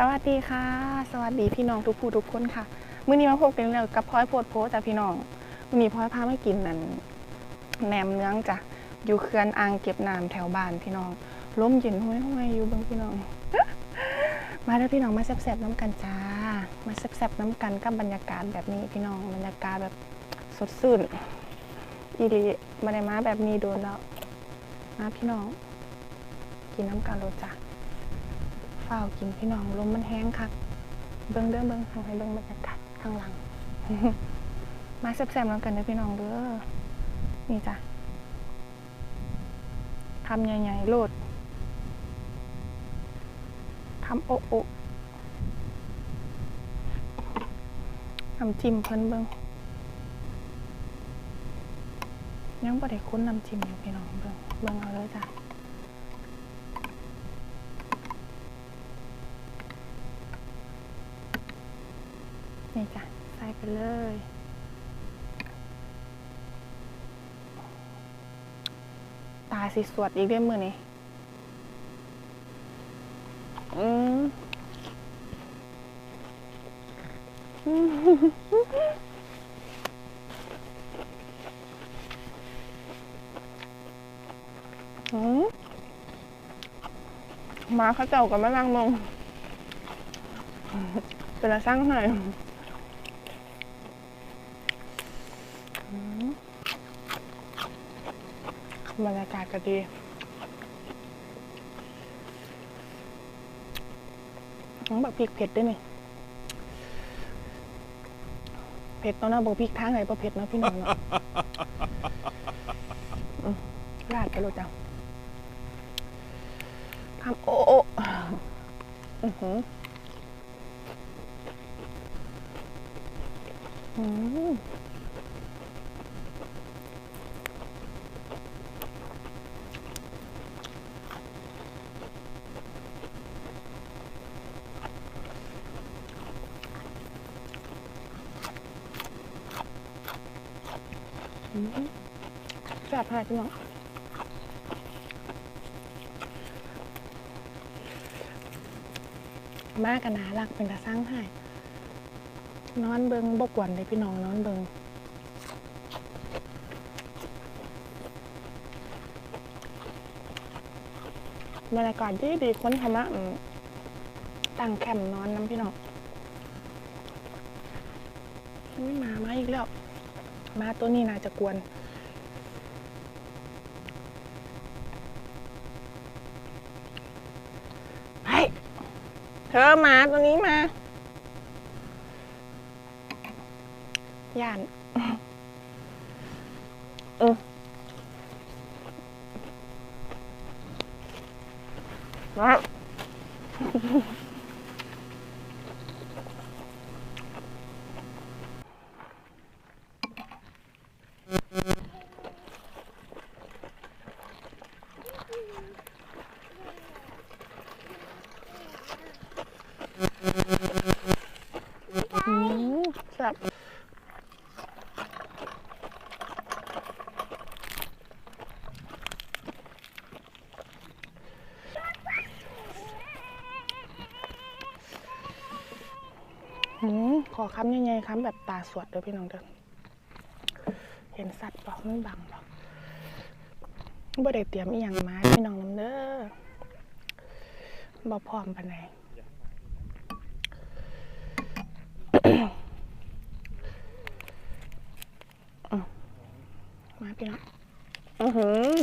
สวัสดีค่ะ สวัสดีพี่น้องทุกผู้ทุกคนค่ะมื้อนี้มาพบกันแล้วกับพลอยโพดโพจ้ะพี่น้องมื้อนี้พลอยพามากินนั่นแหนมเนื้องจ้ะอยู่เขื่อนอ่างเก็บน้ำแถวบ้านพี่น้องล้มเย็นห้วยห้วยอยู่บิ่งพี่น้อง มาเด้อพี่น้องมาแซ่บๆน้ำกันจ้า มาแซ่บๆน้ำกันกับบรรยากาศแบบนี้พี่น้องบรรยากาศแบบสดชื่นอีดีมาได้มาแบบนี้โดนแล้วมาพี่น้อง กินน้ำกันโรจ้ะ ฝ้ากินพี่น้องลมมันแห้งคักเบิ้งเด้อเบิ้งทางให้เบิ้งบรรยากาศข้างหลัง มาแซ่บๆแล้วกันเด้อพี่น้องเด้อนี่จ้ะคำใหญ่ๆโลดคำโอะโอะน้ำจิ้มเพิ่นเบิ้งยังบ่ได้คุ้นน้ำจิ้มอยู่พี่น้องเบิ้งเบิ้งเอาเลยจ้ะ นี่จ้ะใส่ไป เลย ตาสิสวดอีกเด้มือนี่อืมอืมมาเขาเจ้ากับแม่นางลงเป็นละสร้างหน่อย บรรยากาศก็ดีน้องแบบพริกเผ็ดด้วยนี่เผ็ดตอนนั้นบอกพริกทางไหนบอกเผ็ดเนาะพี่น้องเนาะอืมราดไปเลยจ้ะทำโอ้โอ้อือหืออืม แซ่บขนาดพี่น้มากกันนารักเป็นตาสร้างให้นอนเบิงบกวนเลยพี่น้องนอนเบิงบรรยากาศดีดีค้นธรรมะตั้งแคมป์นอนน้ำพี่น้องอุ๊ยมามาอีกแล้ว มาตัวนี้น่าจะกวน เฮ้ย เธอมาตัวนี้มา ย่าน เออมา แซ่บอืมขอคำใหญ่ๆคำแบบตาสวดเด้อพี่น้องเด้อเห็นสัตว์ปอกมันบังปอกบ่ได้เตรียมอีหยังมาพี่น้องน้ำเด้อบ่พร้อมปานใด มาพี่น้องอือหือ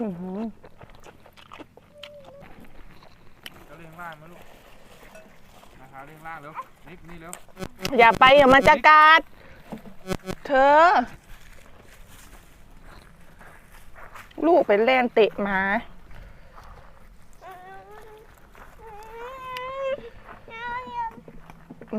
อื้อหือก็เรียงล่างมาลูกนะคะเรียงล่างเร็วนิกนี่เร็วอย่าไปอย่ามาจักาดเธอ ลูกไปเล่นเตะหมา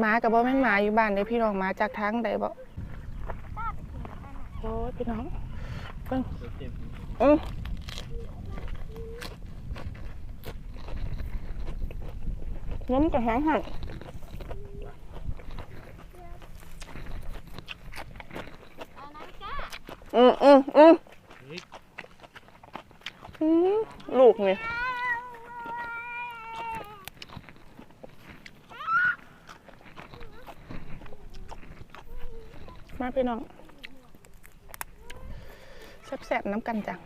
หมากับบ่แม่นหมาอยู่บ้านเด้อพี่น้องหมาจากทางใดบ่โอ้ยพี่น้องเพิ่งอือล้มกระแหงหันอืมอืมอืมนี่อืมลูกนี่ มาพี่น้องแซ่บๆน้ำกันจัง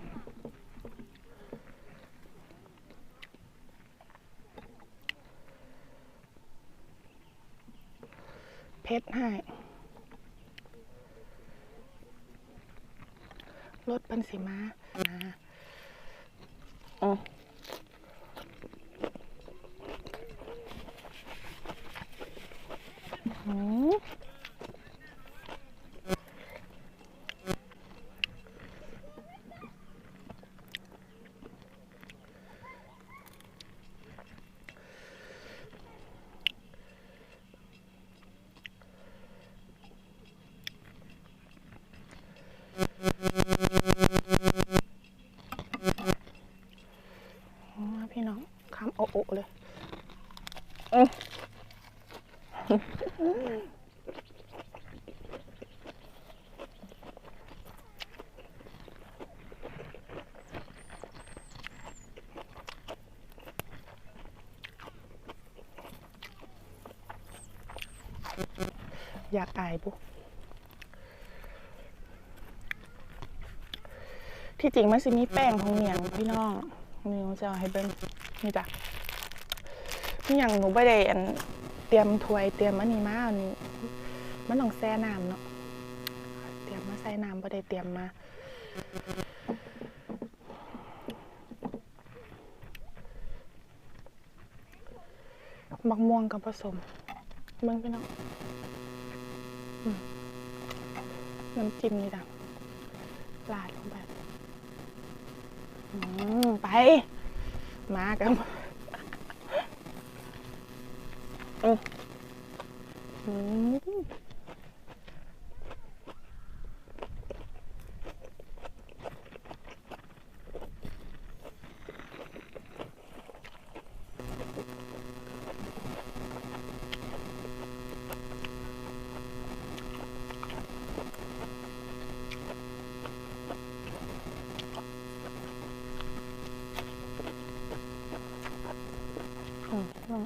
เพชรให้รถเป็นสีมาอ่าอ๋อ อะโอะเลยอืมอยากอายปุ๊ที่จริงมันสิมีแป้งของเหนียงพี่น้องนี่หนูจะเอาให้เบิ้งนี่จ้ะ นี่อย่างหนูไม่ได้อันเตรียมถ้วยเตรียมอันนี้มาอันนี้มันต้องแช่น้ำเนาะเตรียมมาใส่น้ำไม่ได้เตรียมมาบักม่วงกับผสมเบิ้งพี่น้องน้ำจิ้มนี่จ้ะลาดลงไปไป มากัน อืมอืมอืมอืม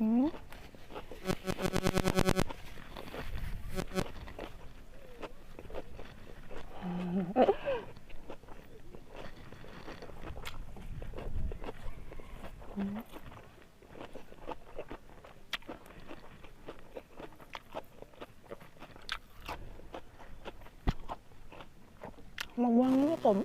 อืมอืมมะม่วงนี่ผม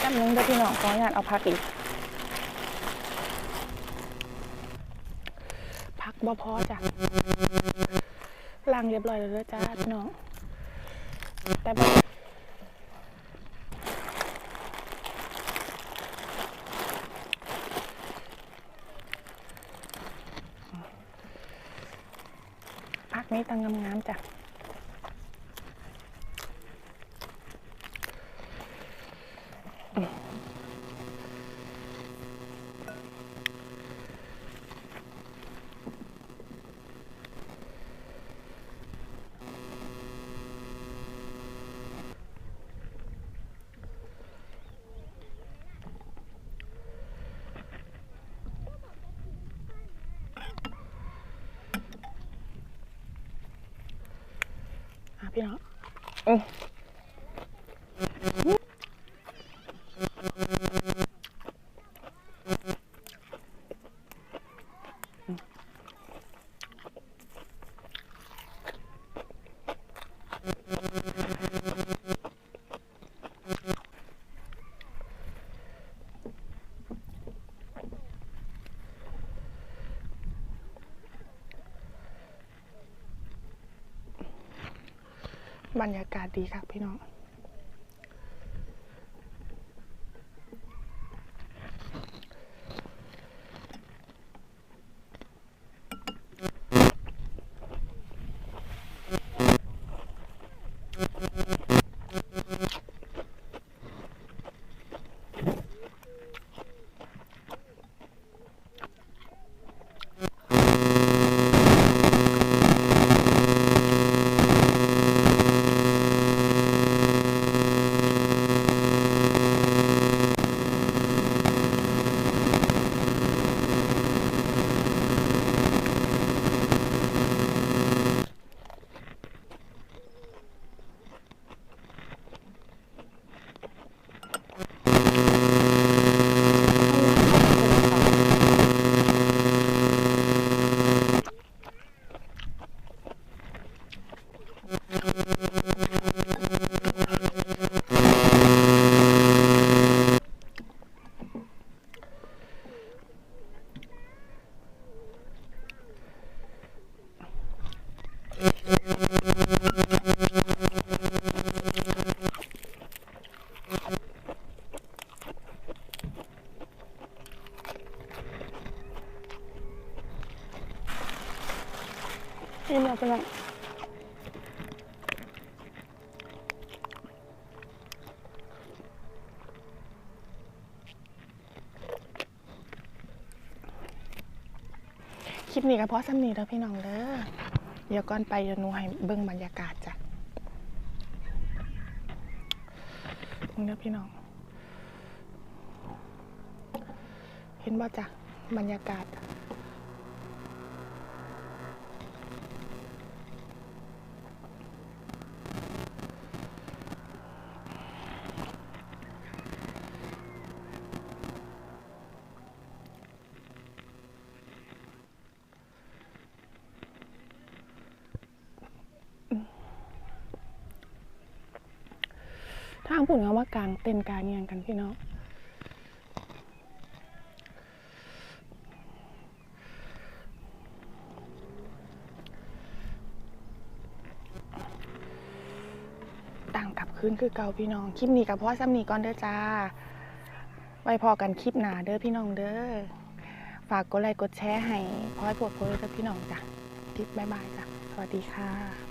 แป๊ บนึงเดี๋ยวพี่น้องขออนุญาตเอาพักอีก พักบ่พอจ้ะล้างเรียบร้อยแล้วจ้าพี่น้อง แต่บ่พักนี้ตังงามๆจ้ะ พี่น้องอืม บรรยากาศดีครับพี่น้อง คลิปนี้ก็เพราะซ้ำนี้แล้วพี่น้องเด้อเดี๋ยวก่อนไปเดี๋ยวหนูให้เบิ่งบรรยากาศจ้ะมึงเด้อพี่น้อง เห็นบ่จ้ะบรรยากาศ ปุ่นเขาว่ากลางเต็นกลางเงียงกันพี่น้องต่างกลับคืนคือเก่าพี่น้อง คลิปนี้กับพ่อซ้ำนี้ก่อนเด้อจ้า ไว้พอกันคลิปหน้าเด้อพี่น้องเด้อ ฝากกดไลค์กดแชร์ให้พ่อให้ปวดโพลเด้อพี่น้องจ้ะคลิปบ๊ายบายจ้ะ สวัสดีค่ะ